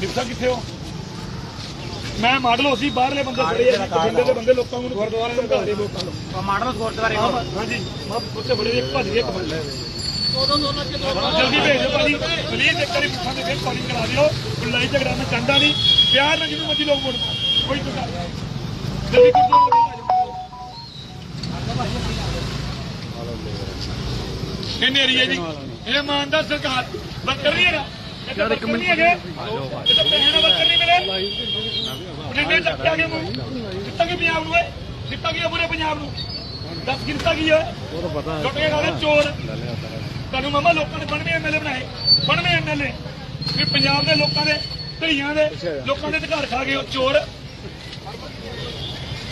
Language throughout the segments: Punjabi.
ਕਿੱਥੇ ਹੋ? ਮੈਂ ਮਾਡਲ ਹੋ ਸੀ ਬਾਹਰਲੇ ਬੰਦੇ ਖੜੇ ਆ ਦੇ ਬੰਦੇ ਲੋਕਾਂ ਨੂੰ ਗੁਰਦੁਆਰੇ ਦੇ ਘਰ ਦੇ ਲੋਕਾਂ ਨੂੰ। ਮਾਡਲ ਗੁਰਦੁਆਰੇ ਹਾਂ, ਹਾਂਜੀ। ਮੈਂ ਉੱਥੇ ਬੜੇ ਇੱਕ ਭੱਜ ਗਏ ਇੱਕ ਬੰਦੇ। ਜਲਦੀ ਭੇਜੋ ਭਾਜੀ। ਪਲੀਜ਼ ਇੱਕ ਵਾਰੀ ਪੁੱਛਾਂ ਤੇ ਫਿਰ ਕਾਲਿੰਗ ਕਰਾ ਦਿਓ। ਲੜਾਈ ਝਗੜਾ ਮੈਂ ਚਾਹੁੰਦਾ ਨਹੀਂ। ਪਿਆਰ ਨਾਲ ਜਿਹਨੂੰ ਮਰਜ਼ੀ ਲੋਕ ਵੋਟ ਪਾਓ। ਕੋਈ ਤੁਕਾ ਜਲਦੀ ਕਰ ਇਹ ਨੇਰੀ ਹੈ ਜੀ ਇਹ ਇਮਾਨਦਾਰ ਸਰਕਾਰ। ਹੈਗਾ ਇਹ ਤਾਂ ਵਰਕਰ ਨਹੀਂ ਹੈਗੇ? ਇਹ ਵਰਕਰ ਨਹੀਂ ਮਿਲੇ ਬਠਿੰਡੇ ਚੱਕ ਆ ਗਏ ਮੂੰਹ ਦਿੱਤਾ ਕੀ ਪੰਜਾਬ ਨੂੰ ਏ? ਦਿੱਤਾ ਕੀ ਪੂਰੇ ਪੰਜਾਬ ਨੂੰ? ਦੱਸ ਕੀ ਕੀ ਹੈ ਉਹ ਤਾਂ ਪਤਾ ਲੁੱਟ ਕੇ ਖਾ ਚੋਰ। ਤੁਹਾਨੂੰ ਮਾਮਾ ਲੋਕਾਂ ਨੇ 92 ਐਮਐਲਏ ਬਣਾਏ। 92 ਐਮਐਲਏ ਵੀ ਪੰਜਾਬ ਦੇ ਲੋਕਾਂ ਦੇ, ਧੀਆਂ ਦੇ, ਲੋਕਾਂ ਦੇ ਅਧਿਕਾਰ ਖਾ ਗਏ ਉਹ ਚੋਰ।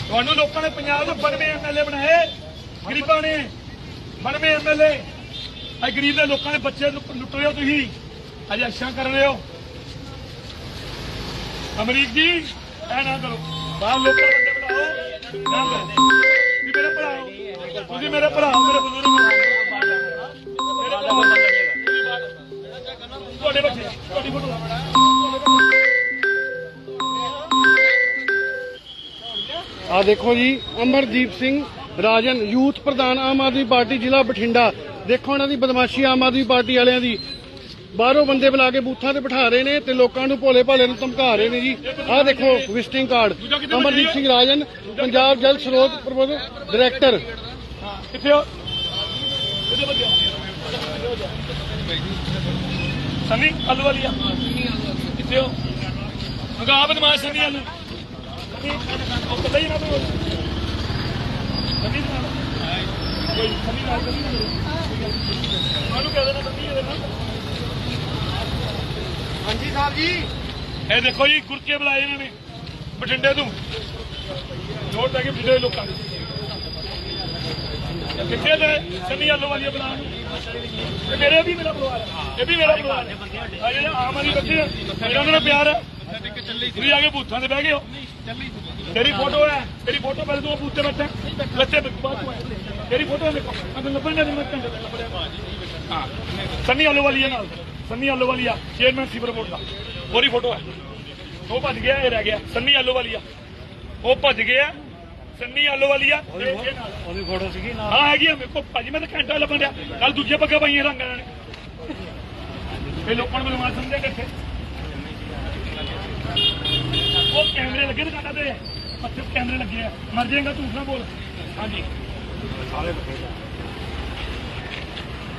ਤੁਹਾਨੂੰ ਲੋਕਾਂ ਨੇ ਪੰਜਾਬ ਦੇ 92 ਐਮਐਲਏ ਬਣਾਏ। ਗਰੀਬਾਂ ਨੇ 92 ਐਮਐਲਏ ਆ ਗਰੀਬ ਦੇ ਲੋਕਾਂ ਦੇ ਬੱਚੇ ਲੁੱਟ ਰਹੇ ਹੋ ਤੁਸੀਂ। ਅੱਜ ਅੱਛਾ ਕਰ ਰਹੇ ਹੋ? ਅਮਰੀਕ ਜੀ ਐ ਨਾ ਕਰੋ। ਬਾਹਰ ਲੋਕਾਂ ਬੰਦੇ ਬਣਾਓ। ਵੀ ਮੇਰੇ ਭਰਾ ਹੋ। ਤੁਸੀਂ ਮੇਰੇ ਭਰਾ ਹੋ, ਮੇਰੇ ਬਜ਼ੁਰਗ ਹੋ। ਮੇਰੇ ਭਰਾ ਹੋ। ਤੁਹਾਡੇ ਬੱਚੇ ਤੁਹਾਡੀ ਫੋਟੋ। ਆ ਦੇਖੋ ਜੀ ਅਮਰਦੀਪ ਸਿੰਘ ਰਾਜਨ ਯੂਥ ਪ੍ਰਧਾਨ ਆਮ ਆਦਮੀ ਪਾਰਟੀ ਜ਼ਿਲ੍ਹਾ ਬਠਿੰਡਾ। ਦੇਖੋ ਇਹਨਾਂ ਦੀ ਬਦਮਾਸ਼ੀ ਆਮ ਆਦਮੀ ਪਾਰਟੀ ਵਾਲਿਆਂ ਦੀ। ਬਾਹਰੋਂ ਬੰਦੇ ਬੁਲਾ ਕੇ ਬੂਥਾਂ ਤੇ ਬਿਠਾ ਰਹੇ ਨੇ ਤੇ ਲੋਕਾਂ ਨੂੰ ਭੋਲੇ ਭਾਲੇ ਨੂੰ ਧਮਕਾ ਰਹੇ ਨੇ ਜੀ। ਆਹ ਦੇਖੋ ਵਿਜ਼ਿਟਿੰਗ ਕਾਰਡ ਅਮਰਦੀਪ ਸਿੰਘ ਰਾਜਨ, ਪੰਜਾਬ ਜਲ ਸਰੋਤ ਪ੍ਰਬੰਧ ਡਾਇਰੈਕਟਰ ਕਿੱਥੇ ਹੋ? ਸੰਨੀ, ਆਲੂ ਵਾਲੀਆ ਕਿੱਥੇ ਹੋ? ਮਗਾ ਬਦਮਾਸ਼ ਸੰਨੀ ਆਲੂ ਉਹ ਪਤਾ ਹੀ ਨਾ ਤੂੰ। ਸੰਨੀ ਨਾਲ। ਕੋਈ ਸੰਨੀ ਨਾਲ ਸੰਨੀ ਨਾਲ ਮੈਨੂੰ ਕਹਿ ਦੇਣਾ ਸੰਨੀ ਇਹਦੇ ਨਾਲ ਹਾਂਜੀ ਸਾਹਿਬ ਜੀ। ਇਹ ਦੇਖੋ ਜੀ ਗੁਰਕੇ ਬੁਲਾਏ ਇਹਨਾਂ ਨੇ, ਬਠਿੰਡੇ ਤੋਂ। ਜੋੜ ਪੈ ਕੇ ਬਠਿੰਡੇ ਦੇ ਲੋਕਾਂ ਕਿੱਥੇ ਦੇ ਸੰਨੀ ਆਲੂ ਵਾਲੀਆ ਬੁਲਾ ਇਹ ਮੇਰੇ ਵੀ ਮੇਰਾ ਪਰਿਵਾਰ ਹੈ ਇਹ ਵੀ ਮੇਰਾ ਪਰਿਵਾਰ ਹੈ ਆ ਜਿਹੜੇ ਆਮ ਆਦਮੀ ਬੱਚੇ ਇਹਨਾਂ ਨਾਲ ਪਿਆਰ ਹੈ ਤੁਸੀਂ ਆ ਕੇ ਬੂਥਾਂ ਤੇ ਬਹਿ ਗਏ ਹੋ। ਤੇਰੀ ਫੋਟੋ ਹੈ, ਤੇਰੀ ਫੋਟੋ ਪਹਿਲੇ ਤੂੰ ਬੂਥ ਤੇ ਬੈਠਾ। ਬੱਚੇ ਬਾਅਦ ਤੋਂ ਤੇਰੀ ਫੋਟੋ ਦੇਖੋ ਅਗਰ ਲੱਭਣ ਦੇ ਮੈਂ ਘੰਟੇ ਤੱਕ ਹਾਂ, ਸੰਨੀ ਆਲੂ ਵਾਲੀਆ ਨਾਲ। Sunny Ahluwalia chairman sewer board ਦਾ। ਉਹਦੀ ਫੋਟੋ ਹੈ। ਉਹ ਭੱਜ ਗਿਆ ਇਹ ਰਹਿ ਗਿਆ। ਸੰਨੀ ਆਲੂ ਵਾਲੀਆ ਉਹ ਭੱਜ ਗਿਆ ਸੰਨੀ ਆਲੂ ਵਾਲੀਆ ਇਹ ਇਹ ਨਾਲ। ਉਹਦੀ ਫੋਟੋ ਸੀਗੀ ਨਾਲ। ਹਾਂ ਹੈਗੀ ਆ। ਮੇਰੇ ਕੋਲ ਭਾਜੀ ਮੈਂ ਤਾਂ ਘੰਟਾ ਲੱਭਣ ਡਿਆ। ਕੱਲ ਦੂਜੇ ਪੱਗਾ ਪਾਈਆਂ ਰੰਗਾਂ ਨੇ ਇਹ ਲੋਕਾਂ ਨੂੰ ਬਲਵਾਨ ਸਮਝਿਆ ਕਿੱਥੇ ਉਹ ਕੈਮਰੇ ਲੱਗੇ ਦੁਕਾਨਾਂ ਤੇ। ਪੱਥੇ ਕੈਮਰੇ ਲੱਗੇ ਆ। ਮਰ ਜਾਏਗਾ ਤੂੰ ਨਾ ਬੋਲ। ਹਾਂਜੀ।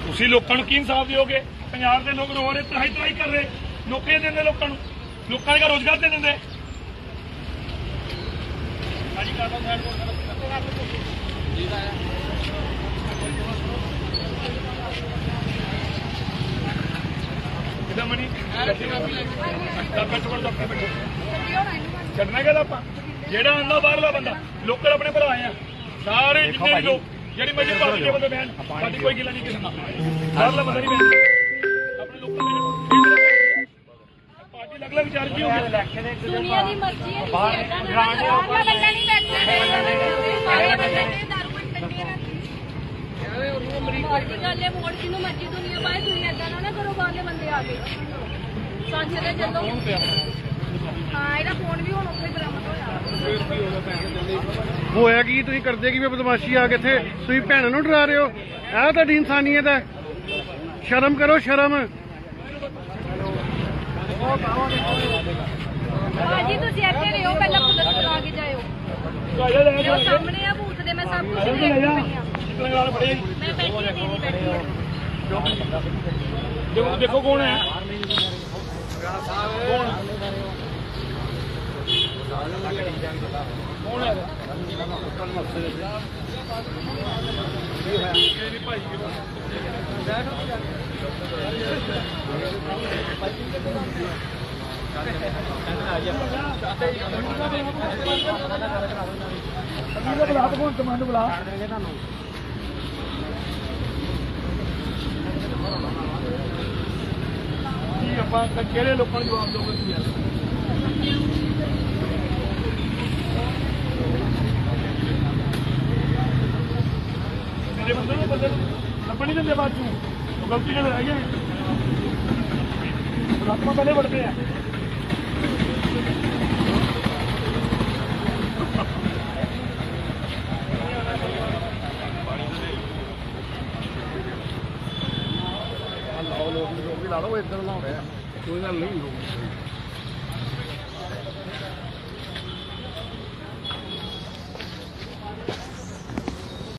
ਤੁਸੀਂ ਲੋਕਾਂ ਨੂੰ ਕੀ ਇਨਸਾਫ ਦਿਓਗੇ? ਪੰਜਾਬ ਦੇ ਲੋਕ ਰੋ ਰਹੇ ਤਰਾਈ ਤਰਾਈ ਕਰ ਰਹੇ ਨੌਕਰੀਆਂ ਦਿੰਦੇ ਲੋਕਾਂ ਨੂੰ ਲੋਕਾਂ ਦਾ ਰੋਜ਼ਗਾਰ ਦੇ ਦਿੰਦੇ। ਹਾਂਜੀ ਸਾਈਡ ਕਿਦਾਂ ਮਣੀ ਦਾ ਪੈਟਰੋਲ ਦਾ ਬੈਠੋ। ਛੱਡਣਾ ਗੱਲ ਆਪਾਂ? ਜਿਹੜਾ ਆਉਂਦਾ ਬਾਹਰਲਾ ਬੰਦਾ ਲੋਕਲ ਆਪਣੇ ਭਰਾ ਆ। ਸਾਰੇ ਜਿੰਨੇ ਵੀ ਲੋਕ ਜਿਹੜੀ ਮਰਜ਼ੀ ਪਾਰਟੀ ਦੇ ਬੰਦੇ ਬੈਣ ਸਾਡੀ ਕੋਈ ਗਿਲਾ ਨਹੀਂ ਕਿਸੇ ਨਾਲ। ਬਾਹਰਲਾ ਬੰਦਾ ਨਹੀਂ ਬੈਣ ਆਪਣੇ ਲੋਕਾਂ ਦੇ ਪਾਰਟੀ ਅਲੱਗ ਅਲੱਗ ਚਾਰ ਕੀ ਹੋ ਦੁਨੀਆ ਦੀ ਮਰਜ਼ੀ ਹੈ ਬਾਹਰ ਬਾਹਰਲਾ ਬੰਦਾ ਨਹੀਂ ਬੈਠਣਾ ਬਾਹਰਲਾ ਬੰਦਾ ਨਹੀਂ ਦਾਰੂ ਪੀਣ ਟੰਗੇ ਵੱਡੀ ਗੱਲ ਹੈ ਵੋਟ ਜਿਹਨੂੰ ਮਰਜ਼ੀ ਦੁਨੀਆ ਪਾਏ, ਤੁਸੀਂ ਏਦਾਂ ਨਾ ਕਰੋ, ਬਾਹਰਲੇ ਬੰਦੇ ਆ ਗਏ। ਸਾਂਝੇ ਦੇ ਚੱਲੋ। ਹਾਂ ਇਹਦਾ ਫੋਨ ਵੀ ਹੁਣ ਉੱਥੇ ਹੀ ਬਰਾਮਦ ਹੋਇਆ। ਹੋਇਆ ਕੀ ਤੁਸੀਂ ਕਰਦੇ ਕੀ ਵੀ ਬਦਮਾਸ਼ੀ ਆ ਕੇ ਇੱਥੇ? ਤੁਸੀਂ ਭੈਣਾਂ ਨੂੰ ਡਰਾ ਰਹੇ ਹੋ? ਇਹ ਤੁਹਾਡੀ ਇਨਸਾਨੀਅਤ ਹੈ। ਸ਼ਰਮ ਕਰੋ ਸ਼ਰਮ। ਭਾਜੀ ਤੁਸੀਂ ਇੱਥੇ ਰਹੋ ਪਹਿਲਾਂ ਪੁਲਿਸ ਕੋਲ ਆ ਕੇ ਜਾਇਓ। ਲੈ ਜਾ ਲੈ ਇਹ ਉਹ ਸਾਹਮਣੇ ਆ ਬੂਥ ਦੇ ਮੈਂ ਸਭ ਕੁਝ ਜਾ ਦੇਖ ਲੈ ਜਾ। ਰਹੀ ਹਾਂ ਕਿਤਨੇ ਨਾਲ ਬੜੇ ਮੈਂ ਬੈਠੀ ਦੀਦੀ ਬੈਠੀ ਹਾਂ। ਦੇਖੋ ਦੇਖੋ ਕੌਣ ਹੈ। ਕੌਣ? ਕੌਣ ਹੈ ਅਭੀ ਬੁਲਾ ਕੌਣ ਕਮਾਂਡ ਬੁਲਾ ਕੀ ਆਪਾਂ ਕਿਹੜੇ ਲੋਕਾਂ ਨੂੰ ਜਵਾਬ ਦੋਗੇ ਤੁਸੀਂ ਦੂਜੇ ਬੰਦੇ ਨੂੰ ਬੰਦੇ ਨੂੰ ਲੱਭਣ ਨਹੀਂ ਦਿੰਦੇ ਬਾਅਦ ਚੋਂ, ਉਹ ਗਲਤੀ ਜਦੋਂ ਰਹਿ ਗਏ ਪਰਮਾਤਮਾ ਪਹਿਲੇ ਵੜਦੇ ਆ। ਲਾਓ ਲੋਕ ਵੀ ਲਾ ਲਓ ਇੱਧਰ ਲਾਉਂਦੇ ਆ। ਕੋਈ ਗੱਲ ਨਹੀਂ। ਲੋਕ